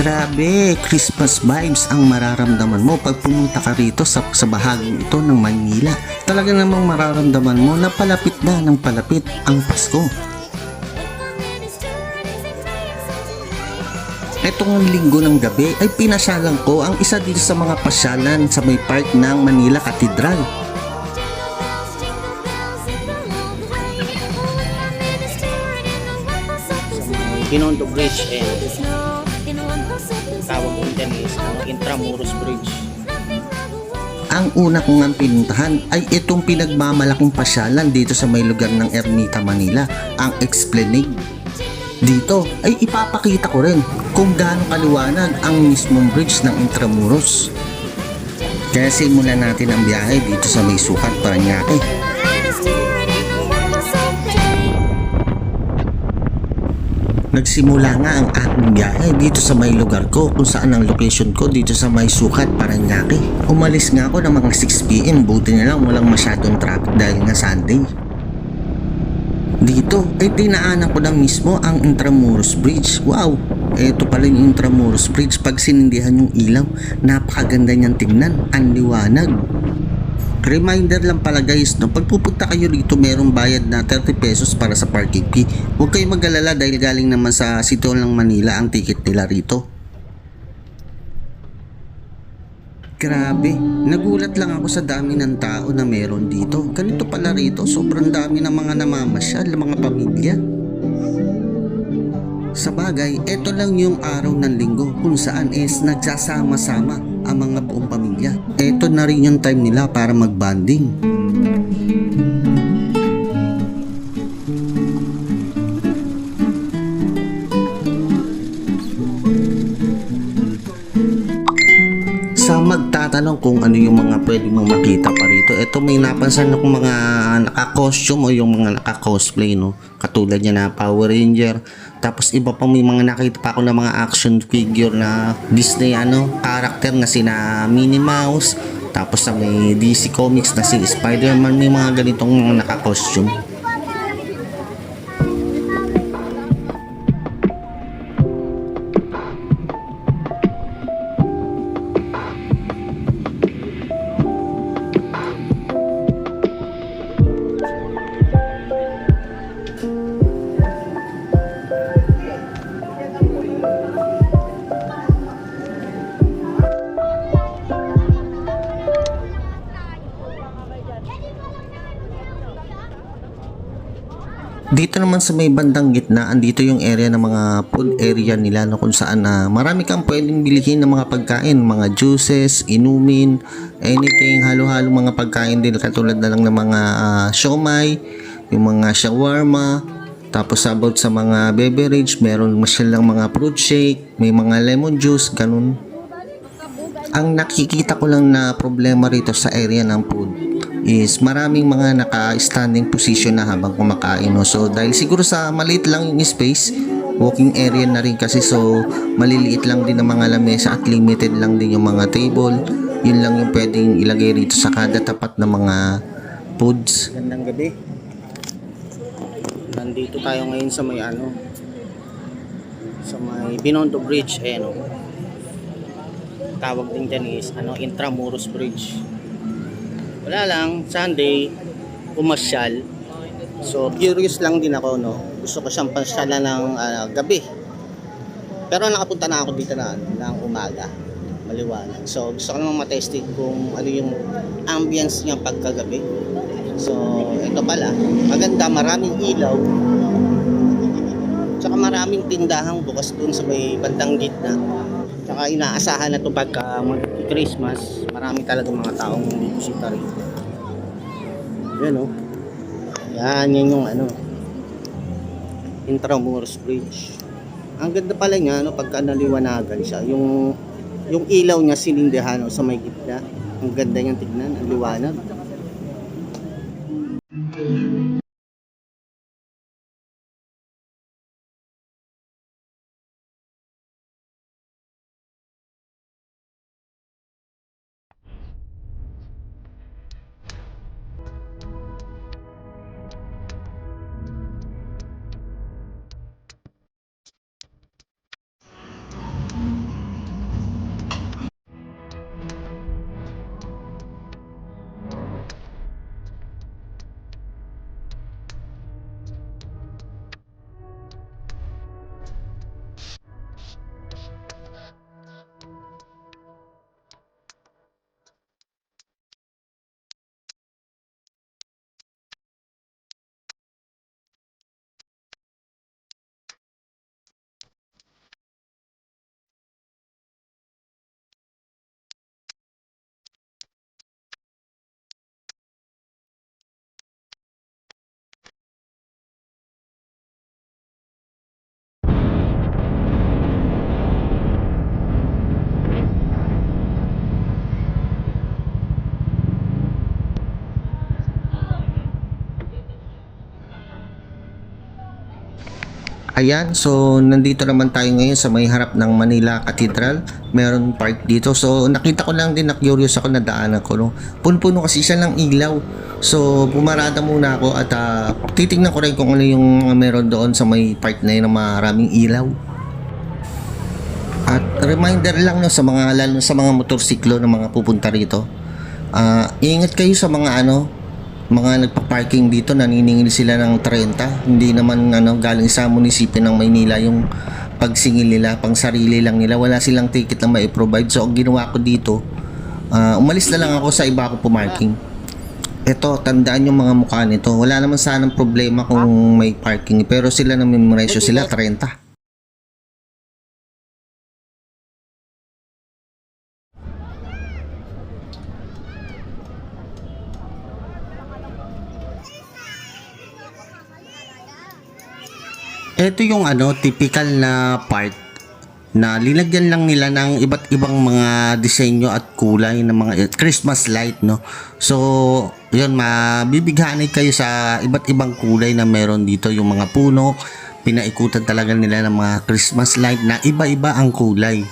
Grabe, Christmas vibes ang mararamdaman mo pag pumunta ka rito sa, sa bahaging ito ng Maynila. Talaga namang mararamdaman mo na palapit na ng palapit ang Pasko. Etong linggo ng gabi ay pinasyalan ko ang isa dito sa mga pasyalan sa may park ng Manila Cathedral. Binondo Bridge and tawag ko dyan is ano, Intramuros Bridge. Ang una kong ang pinuntahan ay itong pinagmamalaking pasyalan dito sa may lugar ng Ermita, Manila, ang Esplanade. Dito ay ipapakita ko rin kung gaano kaliwanag ang mismong bridge ng Intramuros. Kaya simulan natin ang biyahe dito sa may sukat Paranaque. Nagsimula nga ang aking biyahe dito sa may lugar ko kung saan ang location ko dito sa may sukat Paranaque. Umalis nga ako ng mga 6pm buti na lang walang masyadong traffic dahil nga Sunday. Dito ay dinaanan ko na mismo ang Intramuros Bridge. Wow! Ito pala yung Intramuros Bridge pag sinindihan yung ilaw. Napakaganda niyang tingnan. Ang liwanag. Reminder lang pala guys, no, pag pupunta kayo rito merong bayad na 30 pesos para sa parking fee. Huwag kayong mag-alala dahil galing naman sa City Hall ng Manila ang ticket nila rito. Grabe, nagulat lang ako sa dami ng tao na meron dito. Ganito pala rito, sobrang dami ng mga namamasyal, mga pamilya. Sa bagay, ito lang yung araw ng linggo kung saan is nagsasama-sama ang mga buong pamilya. Ito na rin yung time nila para magbanding. Magtatanong kung ano yung mga pwede mong makita pa rito, ito may napansin akong mga naka-costume o yung mga naka-cosplay, no? Katulad niya na Power Ranger. Tapos iba pa may mga nakita pa ako ng mga action figure na Disney ano, character na sina Minnie Mouse. Tapos sa may DC Comics na si Spider-Man, may mga ganitong mga naka-costume. Dito naman sa may bandang gitna, andito yung area ng mga food area nila no, kung saan na marami kang pwedeng bilhin ng mga pagkain, mga juices, inumin, anything, halo-halo mga pagkain din katulad na lang ng mga ah, siomay, yung mga shawarma, tapos about sa mga beverage, meron lang mga fruit shake, may mga lemon juice, ganun. Ang nakikita ko lang na problema rito sa area ng food is maraming mga naka-standing position na habang kumakain. No? So dahil siguro sa maliit lang yung space, walking area na rin kasi so maliliit lang din ang mga lamesa at limited lang din yung mga table. Yun lang yung pwedeng ilagay rito sa kada tapat ng mga foods. Gandang gabi. Nandito tayo ngayon sa may ano, sa may Binondo Bridge, eh no. Tawag din dyan is ano, Intramuros Bridge. Wala lang, Sunday, pumasyal. So, curious lang din ako, no. Gusto ko siyang pasyalan ng ah, gabi. Pero nakapunta na ako dito na, ng umaga. Maliwanag. So, gusto ko namang matesting kung ano yung ambience niya pagkagabi. So, ito pala. Maganda, maraming ilaw. Tsaka maraming tindahang bukas dun sa may bandang gitna. Tsaka inaasahan na to pagka mag-Christmas, marami talaga mga taong bibisita rito. Yan o. Yan, yan yung ano. Intramuros Bridge. Ang ganda pala niya, no, pagka naliwanagan siya. Yung, yung ilaw niya sinindihan no, sa may gitna. Ang ganda niyang tignan, ang liwanag. Ayan, so nandito naman tayo ngayon sa may harap ng Manila Cathedral. Meron park dito. So nakita ko lang din na curious ako na daanan ko. No? Puno-puno kasi siya ng ilaw. So pumarada muna ako at ah, titignan ko rin kung ano yung meron doon sa may park na yun na maraming ilaw. At reminder lang no, sa mga lalo sa mga motorsiklo na mga pupunta rito. Ah, ingat kayo sa mga ano, mga nagpa-parking dito naniningil sila ng 30 hindi naman ano galing sa munisipyo ng Maynila yung pagsingil nila pang sarili lang nila. Wala silang ticket na mai-provide so ang ginawa ko dito ah, umalis na lang ako sa iba ko pumarking. Eto tandaan yung mga mukha nito. Wala naman sanang problema kung may parking pero sila na memorize sila 30 Ito yung ano, typical na part na linagyan lang nila ng iba't ibang mga disenyo at kulay ng mga Christmas light, no? So, yun, mabibighanay kayo sa iba't ibang kulay na meron dito. Yung mga puno, pinaikutan talaga nila ng mga Christmas light na iba-iba ang kulay.